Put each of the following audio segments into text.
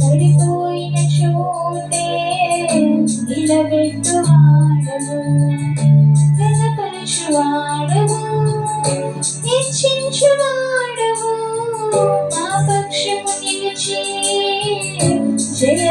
తడిపోయిన చోటే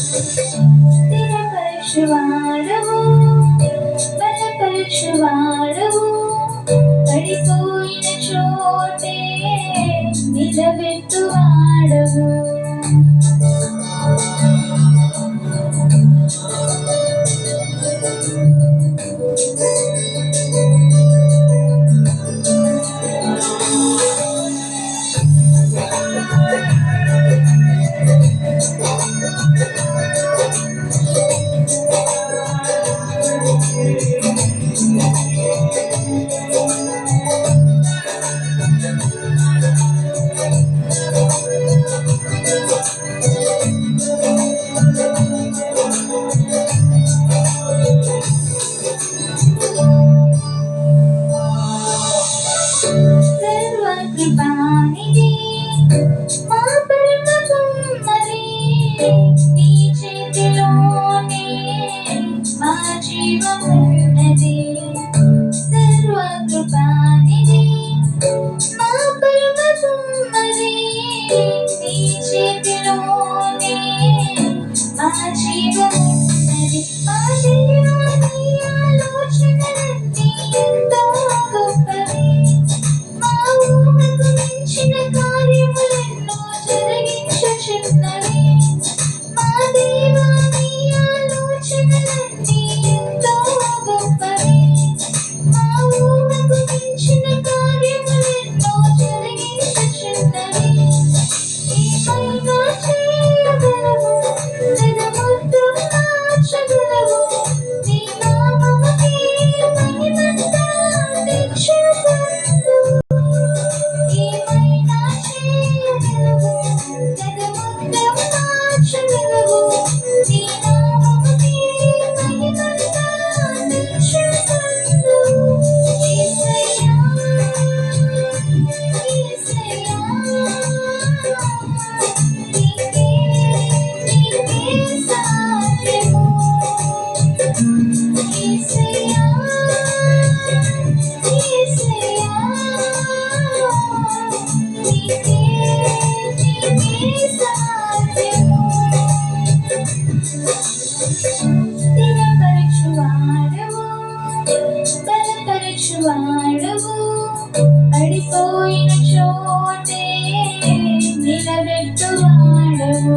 స్థిర పరీక్ష వాడవు బల పరీక్ష వాడవు పడిపోయిన చోటే నిలబెట్టు వాడవు తృప్తిపరచువాడవు బలపరచువాడవు పడిపోయిన చోటే నిలబెట్టువాడవు